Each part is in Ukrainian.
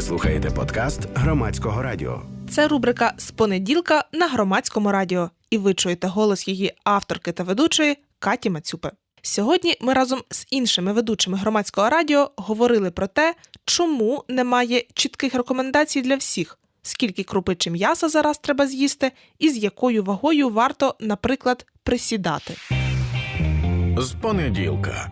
Ви слухаєте подкаст громадського радіо. Це рубрика з понеділка на громадському радіо, і ви чуєте голос її авторки та ведучої Каті Мацюпи. Сьогодні ми разом з іншими ведучими громадського радіо говорили про те, чому немає чітких рекомендацій для всіх, скільки крупичі м'яса зараз треба з'їсти, і з якою вагою варто, наприклад, присідати. З понеділка.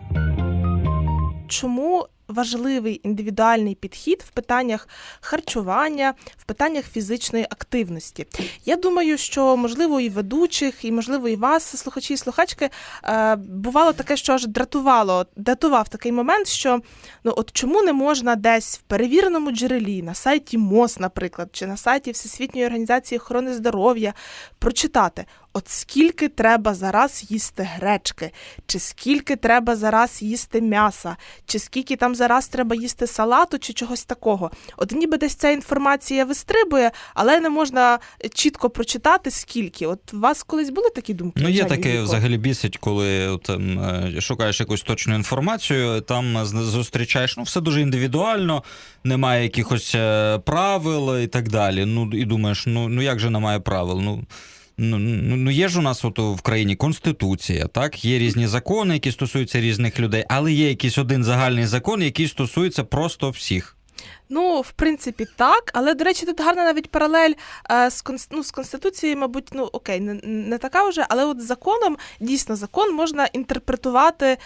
чому важливий індивідуальний підхід в питаннях харчування, в питаннях фізичної активності. Я думаю, що можливо і ведучих, і можливо і вас, слухачі і слухачки, е, бувало таке, що аж дратувало, датував такий момент, що ну от чому не можна десь в перевіреному джерелі на сайті МОЗ, наприклад, чи на сайті Всесвітньої організації охорони здоров'я прочитати. От скільки треба зараз їсти гречки, чи скільки треба зараз їсти м'яса, чи скільки там зараз треба їсти салату, чи чогось такого. От ніби десь ця інформація вистрибує, але не можна чітко прочитати скільки. От у вас колись були такі думки? Ну, є таке взагалі бісить, коли там, е, шукаєш якусь точну інформацію, там зустрічаєш, ну, все дуже індивідуально, немає якихось е, правил і так далі. Ну, і думаєш, ну, ну як же немає правил? Ну, Ну, ну ну, є ж у нас от в країні конституція, так є різні закони, які стосуються різних людей, але є якийсь один загальний закон, який стосується просто всіх. Ну, в принципі, так. Але, до речі, тут гарна навіть паралель е, з, ну, з Конституцією, мабуть, ну окей, не, не така вже, але от законом, дійсно, закон можна інтерпретувати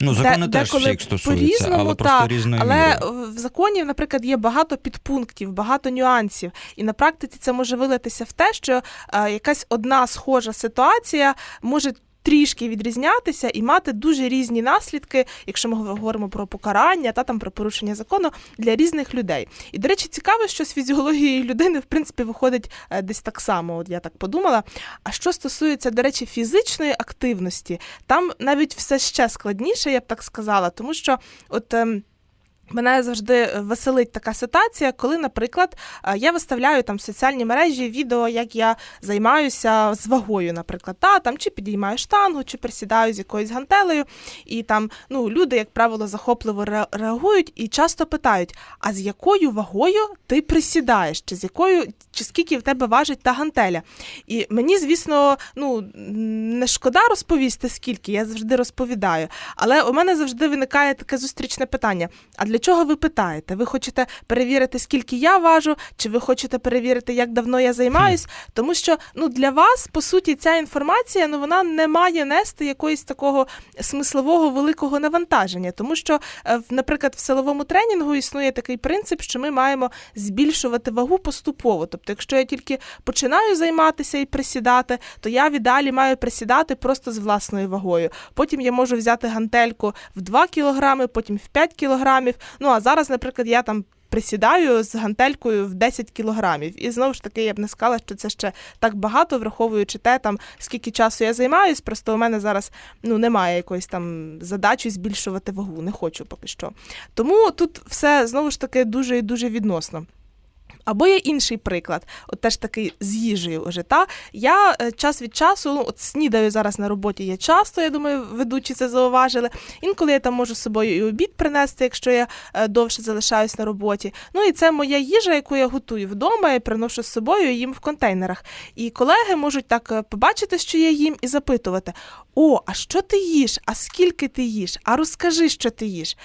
Ну, закони де- теж всіх стосуються, але просто та, різною Але мірою. в законі, наприклад, є багато підпунктів, багато нюансів. І на практиці це може вилитися в те, що е, якась одна схожа ситуація може. Трішки відрізнятися і мати дуже різні наслідки, якщо ми говоримо про покарання та там про порушення закону для різних людей. І до речі, цікаво, що з фізіології людини в принципі виходить е, десь так само. От я так подумала. А що стосується, до речі, фізичної активності, там навіть все ще складніше, я б так сказала, тому що от. Мене завжди веселить така ситуація, коли, наприклад, е, я виставляю там в соціальні мережі відео, як я займаюся з вагою, наприклад, та там чи підіймаю штангу, чи присідаю з якоюсь гантелею, і там ну люди, як правило, захопливо реагують і часто питають: а з якою вагою ти присідаєш, чи з якою, чи скільки в тебе важить та гантеля? І мені, звісно, ну не шкода розповісти, скільки, я завжди розповідаю. Але у мене завжди виникає таке зустрічне питання: а для чого ви питаєте? Ви хочете перевірити, скільки я важу, чи ви хочете перевірити, як давно я займаюсь? Тому що ну для вас, по суті, ця інформація ну вона не має нести якоїсь такого смислового великого навантаження, тому що, е, наприклад, в силовому тренінгу існує такий принцип, що ми маємо збільшувати вагу поступово. Тобто, якщо я тільки починаю займатися і присідати, то я в ідеалі маю присідати просто з власною вагою. Потім я можу взяти гантельку в 2 кілограми, потім в 5 кілограмів. Ну а зараз, наприклад, я там. Присідаю з гантелькою в 10 кілограмів. І знову ж таки, я б не сказала, що це ще так багато, враховуючи те, там скільки часу я займаюсь. Просто у мене зараз ну немає якоїсь там задачі збільшувати вагу. Не хочу поки що. Тому тут все знову ж таки дуже і дуже відносно. Або є інший приклад, от теж такий з їжею уже. Та я е, час від часу, ну, от снідаю зараз на роботі є часто, я думаю, ведучі це зауважили. Інколи я там можу з собою і обід принести, якщо я е, довше залишаюсь на роботі. Ну і це моя їжа, яку я готую вдома і приношу з собою їм в контейнерах. І колеги можуть так е, побачити, що я їм, і запитувати: О, а що ти їш? А скільки ти їш? А розкажи, що ти їш.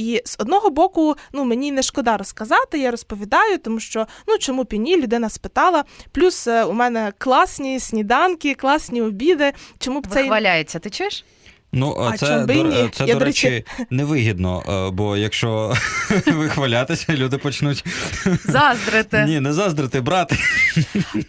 І з одного боку, ну мені не шкода розказати, я розповідаю, тому що ну чому б і ні, людина спитала. Плюс е, у мене класні сніданки, класні обіди. Чому б це Вихваляється, ти чуєш? Ну, А це, до, ні? це Я, до речі, невигідно, е, бо якщо вихвалятися, люди почнуть Заздрите. ні, не заздрити, брати.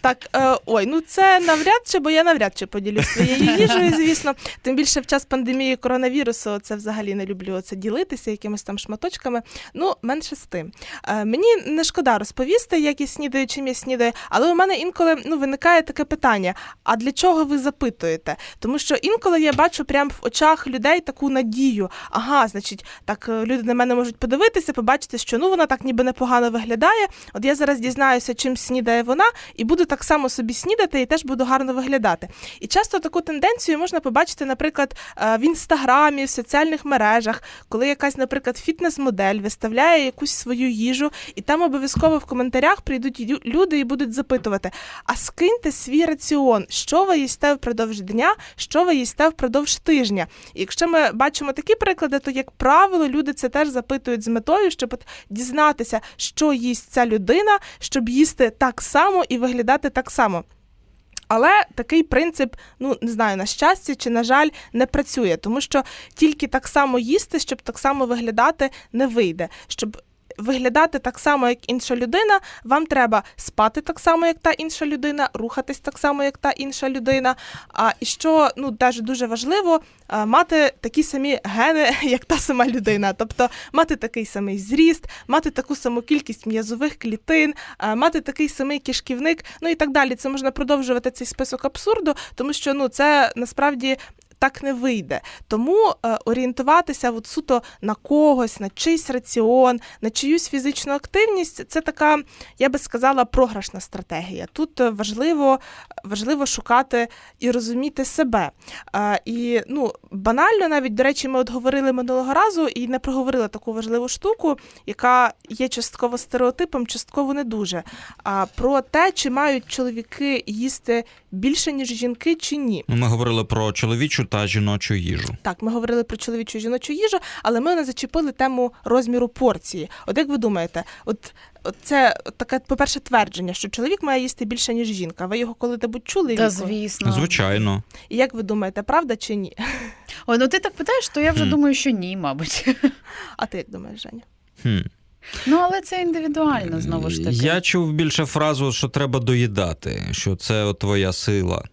так? Е, ой, ну це навряд чи, бо я навряд чи поділюсь своєю їжею, звісно. Тим більше в час пандемії коронавірусу це взагалі не люблю це ділитися якимись там шматочками. Ну, менше з тим. Е, мені не шкода розповісти, як я снідаю, чим я снідаю, але у мене інколи ну виникає таке питання: а для чого ви запитуєте? Тому що інколи я бачу прямо в очах людей таку надію. Ага, значить, так е, люди на мене можуть подивитися, побачити, що ну вона так ніби непогано виглядає. От я зараз дізнаюся, чим снідає вона, і буду так само собі снідати, і теж буду гарно виглядати. І часто таку тенденцію можна побачити, наприклад, е, в інстаграмі, в соціальних мережах, коли якась, наприклад, фітнес-модель виставляє якусь свою їжу, і там обов'язково в коментарях прийдуть люди і будуть запитувати: а скиньте свій раціон, що ви їсте впродовж дня, що ви їсте впродовж тижня. І якщо ми бачимо такі приклади, то як правило люди це теж запитують з метою, щоб дізнатися, що їсть ця людина, щоб їсти так само і виглядати так само. Але такий принцип, ну не знаю, на щастя чи на жаль, не працює, тому що тільки так само їсти, щоб так само виглядати, не вийде. Щоб виглядати так само, як інша людина, вам треба спати так само, як та інша людина, рухатись так само, як та інша людина. А і що ну теж дуже важливо, мати такі самі гени, як та сама людина, тобто мати такий самий зріст, мати таку саму кількість м'язових клітин, мати такий самий кишківник, ну і так далі. Це можна продовжувати цей список абсурду, тому що ну це насправді. Так не вийде. Тому е, орієнтуватися от суто на когось, на чийсь раціон, на чиюсь фізичну активність це така, я би сказала, програшна стратегія. Тут е, важливо, важливо шукати і розуміти себе. Е, і ну, банально, навіть, до речі, ми от говорили минулого разу і не проговорили таку важливу штуку, яка є частково стереотипом, частково не дуже. А про те, чи мають чоловіки їсти більше, ніж жінки, чи ні. Ми говорили про чоловічу та жіночу їжу. Так, ми говорили про чоловічу і жіночу їжу, але ми не зачепили тему розміру порції. От як ви думаєте, от, от це таке, по-перше, твердження, що чоловік має їсти більше, ніж жінка. Ви його коли-небудь чули? Та звісно. Звичайно. І як ви думаєте, правда чи ні? Ой, ну ти так питаєш, то я вже Хм. думаю, що ні, мабуть. А ти як думаєш, Женя? Хм. Ну, але це індивідуально знову ж таки. Я чув більше фразу, що треба доїдати, що це твоя сила.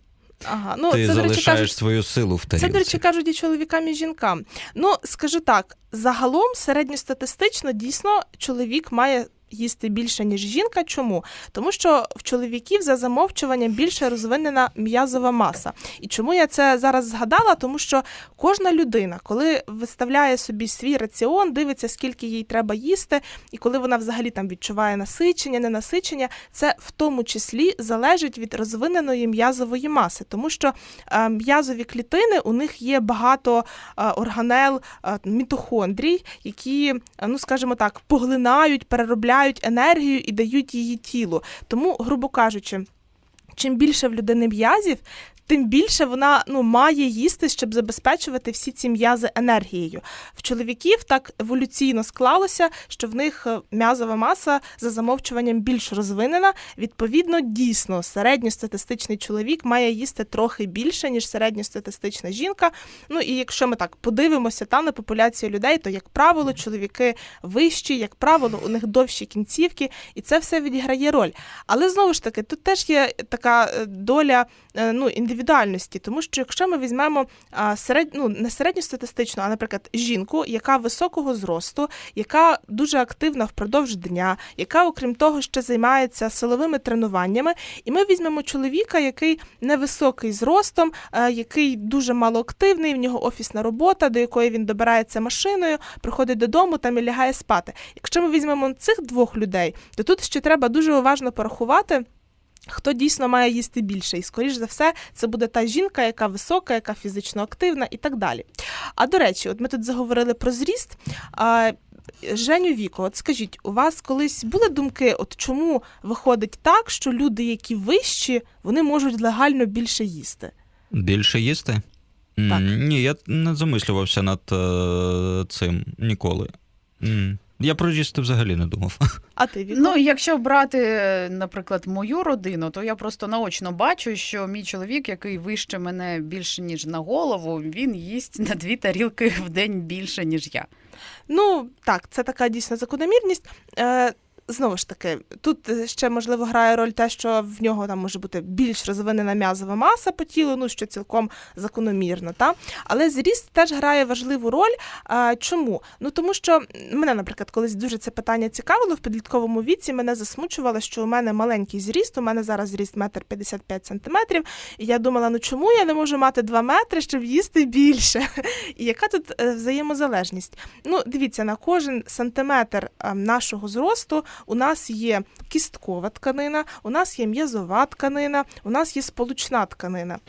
Ага, ну Ти це, до речі, залишаєш кажуть, свою силу в тарілці. Це, до речі, кажуть і чоловікам, і жінкам. Ну, скажу так, загалом середньостатистично дійсно чоловік має. Їсти більше, ніж жінка. Чому? Тому що в чоловіків за замовчуванням більше розвинена м'язова маса. І чому я це зараз згадала? Тому що кожна людина, коли виставляє собі свій раціон, дивиться, скільки їй треба їсти, і коли вона взагалі там відчуває насичення, ненасичення, це в тому числі залежить від розвиненої м'язової маси, тому що е, м'язові клітини у них є багато е, органел е, мітохондрій, які, ну скажімо так, поглинають, переробляють енергію і дають її тілу. Тому, грубо кажучи, чим більше в людини м'язів, тим більше вона ну, має їсти, щоб забезпечувати всі ці м'язи енергією. В чоловіків так еволюційно склалося, що в них е, м'язова маса за замовчуванням більш розвинена. Відповідно, дійсно, середньостатистичний чоловік має їсти трохи більше, ніж середньостатистична жінка. Ну і якщо ми так подивимося та на популяцію людей, то як правило, чоловіки вищі, як правило, у них довші кінцівки, і це все відіграє роль. Але знову ж таки, тут теж є така е, доля е, ну, індивідуальності, тому що якщо ми візьмемо серед, ну, не середньостатистичну, а, наприклад, жінку, яка високого зросту, яка дуже активна впродовж дня, яка, окрім того, ще займається силовими тренуваннями, і ми візьмемо чоловіка, який невисокий зростом, який дуже малоактивний, в нього офісна робота, до якої він добирається машиною, приходить додому там і лягає спати. Якщо ми візьмемо цих двох людей, то тут ще треба дуже уважно порахувати. Хто дійсно має їсти більше, і скоріш за все, це буде та жінка, яка висока, яка фізично активна і так далі. А до речі, от ми тут заговорили про зріст. А, Женю Віко, от скажіть, у вас колись були думки, от чому виходить так, що люди, які вищі, вони можуть легально більше їсти? Більше їсти? Так. Ні, я не замислювався над е, цим ніколи. Я про їсти взагалі не думав. А ти Віко? Ну, якщо брати, е, наприклад, мою родину, то я просто наочно бачу, що мій чоловік, який вище мене більше ніж на голову, він їсть на дві тарілки в день більше, ніж я. Ну так, це така дійсна закономірність. Е, знову ж таки, тут е, ще можливо грає роль те, що в нього там може бути більш розвинена м'язова маса по тілу, ну що цілком закономірно. Та? Але зріст теж грає важливу роль. А, чому? Ну тому що мене, наприклад, колись дуже це питання цікавило в підлітковому віці. Мене засмучувало, що у мене маленький зріст. У мене зараз зріст метр 55 сантиметрів. І я думала, ну чому я не можу мати 2 метри, щоб їсти більше? І яка тут е, взаємозалежність? Ну, дивіться, на кожен сантиметр е, нашого зросту у нас є кісткова тканина, у нас є м'язова тканина, у нас є сполучна тканина.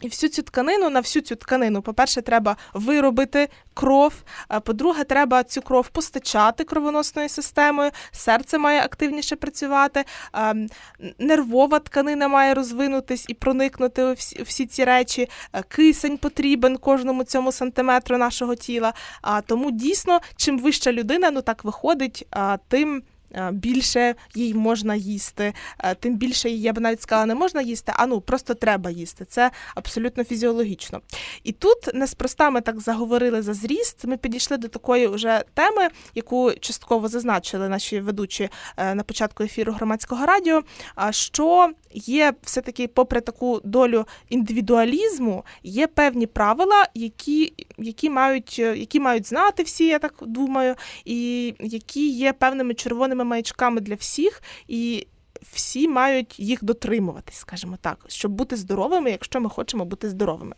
І всю цю тканину, на всю цю тканину, по-перше, треба виробити кров. По-друге, треба цю кров постачати кровоносною системою. Серце має активніше працювати, нервова тканина має розвинутись і проникнути у всі, ці речі. Кисень потрібен кожному цьому сантиметру нашого тіла. А тому дійсно, чим вища людина, ну так виходить, тим. А, Більше їй можна їсти, тим більше їй, я б навіть сказала, не можна їсти, а ну просто треба їсти. Це абсолютно фізіологічно. І тут неспроста ми так заговорили за зріст. Ми підійшли до такої вже теми, яку частково зазначили наші ведучі е, на початку ефіру громадського радіо. що є все-таки, попри таку долю індивідуалізму, є певні правила, які, які, мають, е, які мають знати всі, я так думаю, і які є певними червоними маячками для всіх. І всі мають їх дотримуватись, скажімо так, щоб бути здоровими, якщо ми хочемо бути здоровими.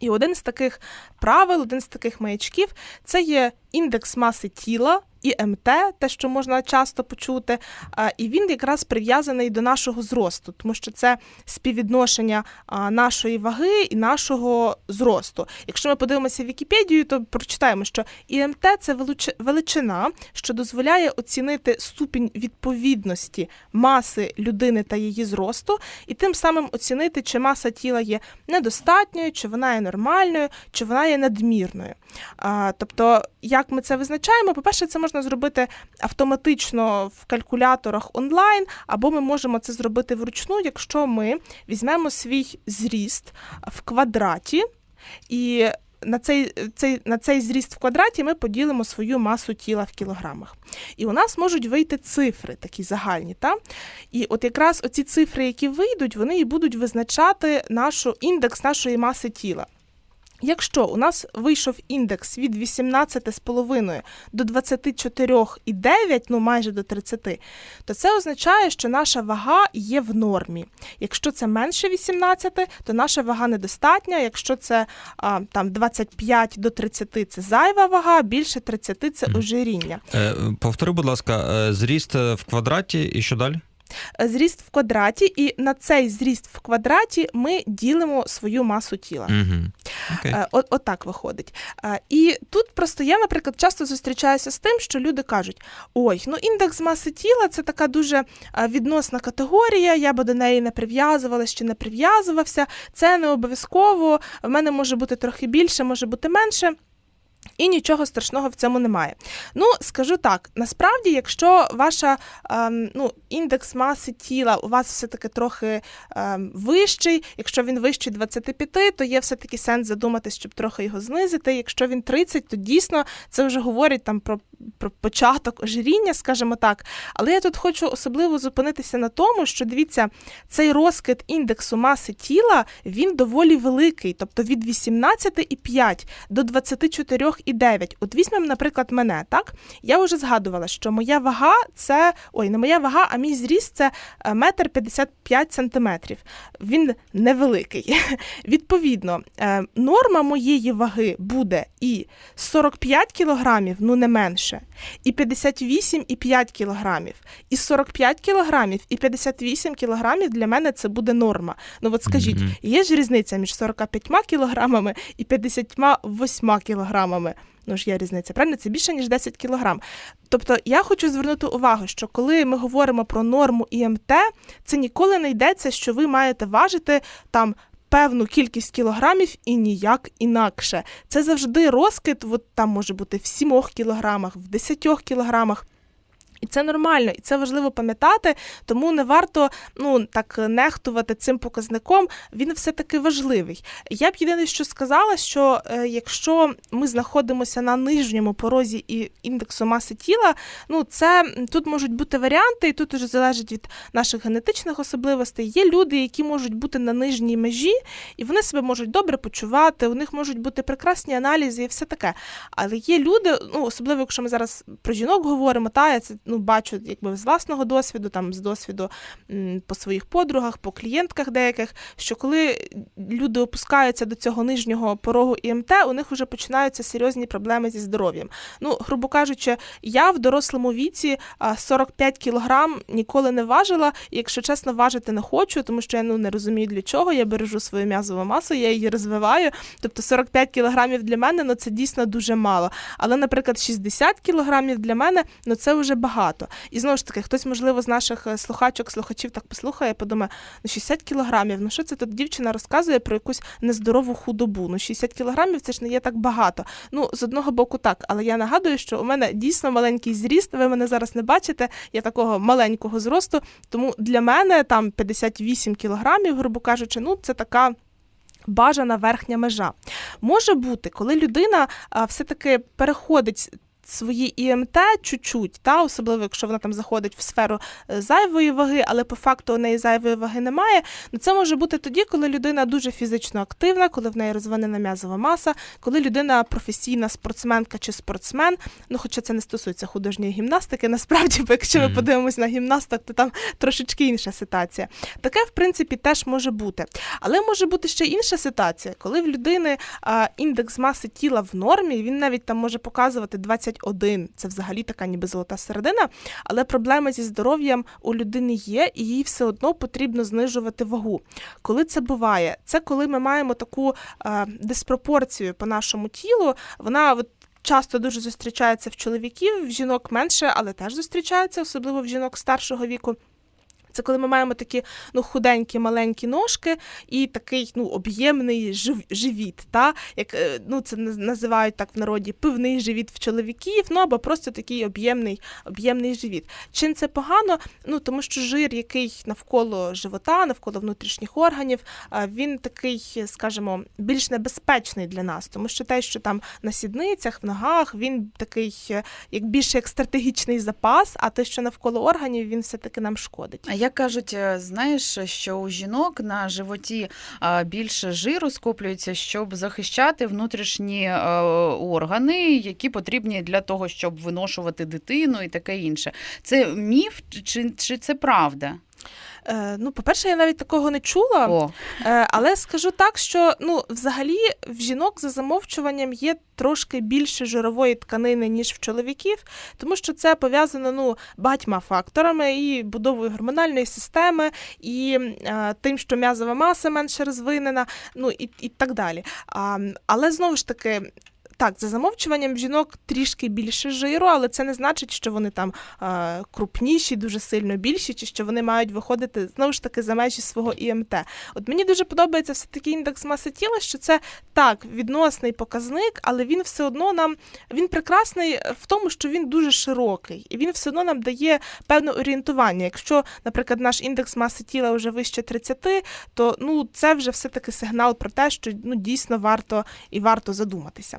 І один з таких правил, один з таких маячків це є індекс маси тіла. ІМТ, те, що можна часто почути, і він якраз прив'язаний до нашого зросту, тому що це співвідношення нашої ваги і нашого зросту. Якщо ми подивимося Вікіпедію, то прочитаємо, що ІМТ це величина, що дозволяє оцінити ступінь відповідності маси людини та її зросту, і тим самим оцінити, чи маса тіла є недостатньою, чи вона є нормальною, чи вона є надмірною. Тобто, як ми це визначаємо? По-перше, це можна зробити автоматично в калькуляторах онлайн, або ми можемо це зробити вручну, якщо ми візьмемо свій зріст в квадраті і. На цей, цей, на цей зріст в квадраті ми поділимо свою масу тіла в кілограмах. І у нас можуть вийти цифри такі загальні. Та? І от якраз оці цифри, які вийдуть, вони і будуть визначати нашу, індекс нашої маси тіла. Якщо у нас вийшов індекс від 18,5 до 24,9, ну майже до 30, то це означає, що наша вага є в нормі. Якщо це менше 18, то наша вага недостатня. Якщо це а, там 25 до 30 це зайва вага, більше 30 це ожиріння. Е, повтори, будь ласка, е, зріст е, в квадраті і що далі? Е, Зріст в квадраті, і на цей зріст в квадраті ми ділимо свою масу тіла. Угу. Окей. Е, От, от так виходить. Е, І тут просто я, наприклад, часто зустрічаюся з тим, що люди кажуть: ой, ну індекс маси тіла це така дуже відносна категорія, я би до неї не прив'язувалася чи не прив'язувався. Це не обов'язково. В мене може бути трохи більше, може бути менше. І нічого страшного в цьому немає. Ну, скажу так: насправді, якщо ваша ем, ну, індекс маси тіла у вас все-таки трохи ем, вищий, якщо він вищий 25, то є все-таки сенс задуматись, щоб трохи його знизити. Якщо він 30, то дійсно це вже говорить там про, про початок ожиріння, скажімо так. Але я тут хочу особливо зупинитися на тому, що дивіться, цей розкид індексу маси тіла він доволі великий, тобто від 18,5 до 24,9. От візьмемо, наприклад, мене, так? Я вже згадувала, що моя вага це ой, не моя вага, а мій зріст це е, метр 55 сантиметрів. Він невеликий. Відповідно, е, норма моєї ваги буде і 45 кілограмів, ну не менше, і 58,5 кілограмів, і 45 кілограмів, і 58 кілограмів для мене це буде норма. Ну от скажіть, Мгм. є ж різниця між 45 кілограмами і 58 кілограмами. Ну ж є різниця, правильно? Це більше ніж 10 кілограм. Тобто я хочу звернути увагу, що коли ми говоримо про норму ІМТ, це ніколи не йдеться, що ви маєте важити там. Певну кількість кілограмів і ніяк інакше. Це завжди розкид, от там може бути в 7 кілограмах, в 10 кілограмах. І це нормально, і це важливо пам'ятати, тому не варто ну так нехтувати цим показником. Він все таки важливий. Я б єдине, що сказала, що е, якщо ми знаходимося на нижньому порозі і індексу маси тіла, ну це тут можуть бути варіанти, і тут уже залежить від наших генетичних особливостей. Є люди, які можуть бути на нижній межі, і вони себе можуть добре почувати. У них можуть бути прекрасні аналізи і все таке. Але є люди, ну особливо, якщо ми зараз про жінок говоримо, та це ну бачу, якби з власного досвіду, там з досвіду по своїх подругах, по клієнтках деяких, що коли люди опускаються до цього нижнього порогу ІМТ, у них вже починаються серйозні проблеми зі здоров'ям. Ну, грубо кажучи, я в дорослому віці а, 45 кілограм ніколи не важила, і якщо чесно, важити не хочу, тому що я ну не розумію для чого. Я бережу свою м'язову масу, я її розвиваю. Тобто 45 кілограмів для мене ну це дійсно дуже мало. Але, наприклад, 60 кілограмів для мене ну це вже багато. І знову ж таки, хтось, можливо, з наших е, слухачок, слухачів так послухає, подумає, ну 60 кілограмів, ну що це тут дівчина розказує про якусь нездорову худобу? Ну 60 кілограмів це ж не є так багато. Ну, з одного боку, так, але я нагадую, що у мене дійсно маленький зріст. Ви мене зараз не бачите. Я такого маленького зросту. Тому для мене там 58 кілограмів, грубо кажучи, ну це така. Бажана верхня межа може бути, коли людина а, все-таки переходить свої ІМТ чуть-чуть, та особливо, якщо вона там заходить в сферу е, зайвої ваги, але по факту у неї зайвої ваги немає. Ну це може бути тоді, коли людина дуже фізично активна, коли в неї розвинена м'язова маса, коли людина професійна спортсменка чи спортсмен. Ну, хоча це не стосується художньої гімнастики, насправді, бо якщо ми Мгм. подивимось на гімнасток, то там трошечки інша ситуація. Таке, в принципі, теж може бути. Але може бути ще інша ситуація, коли в людини а, індекс маси тіла в нормі, він навіть там може показувати 21. Це взагалі така ніби золота середина. Але проблеми зі здоров'ям у людини є, і їй все одно потрібно знижувати вагу. Коли це буває? Це коли ми маємо таку е, диспропорцію по нашому тілу. Вона от часто дуже зустрічається в чоловіків, в жінок менше, але теж зустрічається, особливо в жінок старшого віку. Це коли ми маємо такі ну, худенькі маленькі ножки і такий ну, об'ємний жив, живіт, та? як е, ну, це наз- називають так в народі пивний живіт в чоловіків, ну або просто такий об'ємний, об'ємний живіт. Чим це погано? Ну тому що жир, який навколо живота, навколо внутрішніх органів, він такий, скажімо, більш небезпечний для нас, тому що те, що там на сідницях, в ногах, він такий, е, як більше як стратегічний запас, а те, що навколо органів, він все таки нам шкодить. Як кажуть, е, знаєш, що у жінок на животі більше жиру скоплюється, щоб захищати внутрішні е, органи, які потрібні для того, щоб виношувати дитину і таке інше. Це міф чи, чи це правда? Е, ну, по-перше, я навіть такого не чула. О, Е, але скажу так, що ну, взагалі в жінок за замовчуванням є трошки більше жирової тканини, ніж в чоловіків, тому що це пов'язано ну, багатьма факторами і будовою гормональної системи, і е, тим, що м'язова маса менше розвинена, ну і, і так далі. А, але знову ж таки. Так, за замовчуванням жінок трішки більше жиру, але це не значить, що вони там е, крупніші, дуже сильно більші, чи що вони мають виходити знову ж таки за межі свого ІМТ. От мені дуже подобається все таки індекс маси тіла, що це так відносний показник, але він все одно нам він прекрасний в тому, що він дуже широкий, і він все одно нам дає певне орієнтування. Якщо, наприклад, наш індекс маси тіла вже вище 30, то ну це вже все таки сигнал про те, що ну дійсно варто і варто задуматися.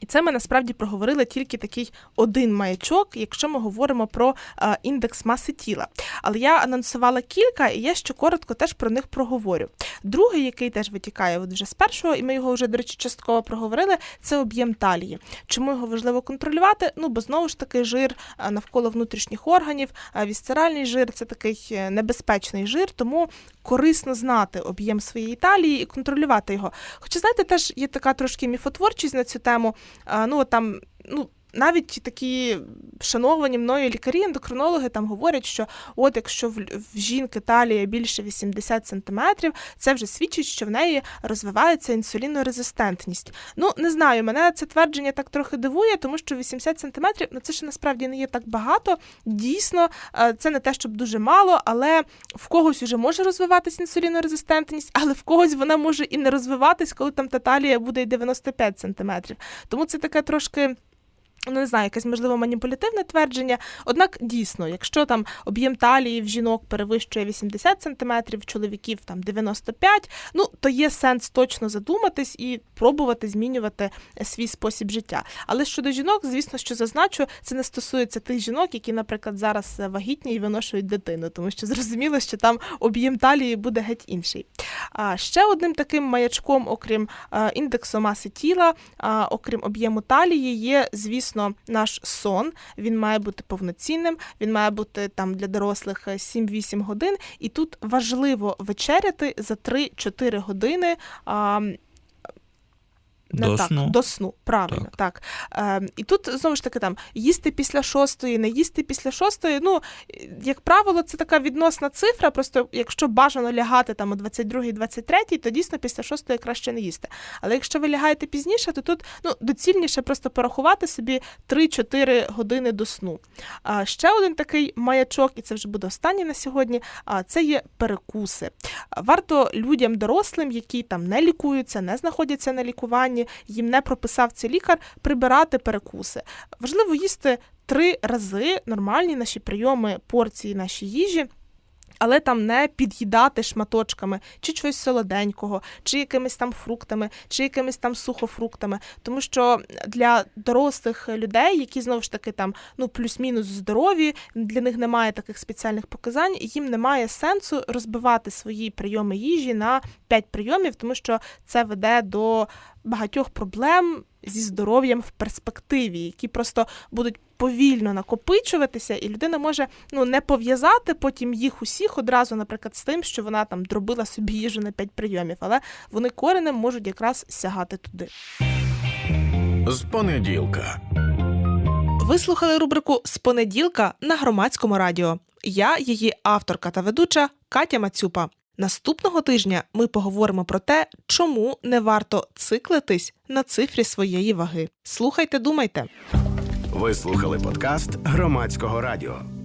І це ми насправді проговорили тільки такий один маячок, якщо ми говоримо про індекс маси тіла. Але я анонсувала кілька, і я ще коротко теж про них проговорю. Другий, який теж витікає от вже з першого, і ми його вже, до речі, частково проговорили, це об'єм талії. Чому його важливо контролювати? Ну, бо знову ж таки жир навколо внутрішніх органів, вісцеральний жир це такий е, небезпечний жир, тому корисно знати об'єм своєї талії і контролювати його. Хоча, знаєте, теж є така трошки міфотворчість на цю тему. Ну, там, ну, навіть такі шановані мною лікарі, ендокринологи там говорять, що от якщо в, жінки талія більше 80 см, це вже свідчить, що в неї розвивається інсулінорезистентність. Ну, не знаю, мене це твердження так трохи дивує, тому що 80 см, ну це ще насправді не є так багато. Дійсно, е, це не те, щоб дуже мало, але в когось вже може розвиватися інсулінорезистентність, але в когось вона може і не розвиватись, коли там та талія буде й 95 см. Тому це таке трошки. Ну, не знаю, якесь можливо маніпулятивне твердження. Однак дійсно, якщо там об'єм талії в жінок перевищує 80 см, в чоловіків там 95, ну то є сенс точно задуматись і пробувати змінювати е, свій спосіб життя. Але щодо жінок, звісно, що зазначу, це не стосується тих жінок, які, наприклад, зараз е, вагітні і виношують дитину, тому що зрозуміло, що там об'єм талії буде геть інший. А ще одним таким маячком, окрім е, індексу маси тіла, окрім об'єму талії, є, звісно, наш сон. Він має бути повноцінним, він має бути там для дорослих е, 7-8 годин. І тут важливо вечеряти за 3-4 години. Не До так, сну. до сну, правильно, так. Е, і тут знову ж таки там їсти після шостої, не їсти після шостої. Ну, як правило, це така відносна цифра. Просто якщо бажано лягати там о 22-й, 23-й, то дійсно після шостої краще не їсти. Але якщо ви лягаєте пізніше, то тут ну, доцільніше просто порахувати собі 3-4 години до сну. А ще один такий маячок, і це вже буде останній на сьогодні. А це є перекуси. Варто людям дорослим, які там не лікуються, не знаходяться на лікуванні, їм не прописав цей лікар, прибирати перекуси. Важливо їсти три рази нормальні наші прийоми порції наші їжі. Але там не під'їдати шматочками чи чогось солоденького, чи якимись там фруктами, чи якимись там сухофруктами. Тому що для дорослих людей, які знову ж таки там ну плюс-мінус здорові, для них немає таких спеціальних показань, їм немає сенсу розбивати свої прийоми їжі на 5 прийомів, тому що це веде до багатьох проблем зі здоров'ям в перспективі, які просто будуть повільно накопичуватися, і людина може ну не пов'язати потім їх усіх одразу, наприклад, з тим, що вона там дробила собі їжу на 5 прийомів, але вони коренем можуть якраз сягати туди. З понеділка. Ви слухали рубрику з понеділка на громадському радіо. Я її авторка та ведуча Катя Мацюпа. Наступного тижня ми поговоримо про те, чому не варто циклитись на цифрі своєї ваги. Слухайте, думайте. Ви слухали подкаст громадського радіо.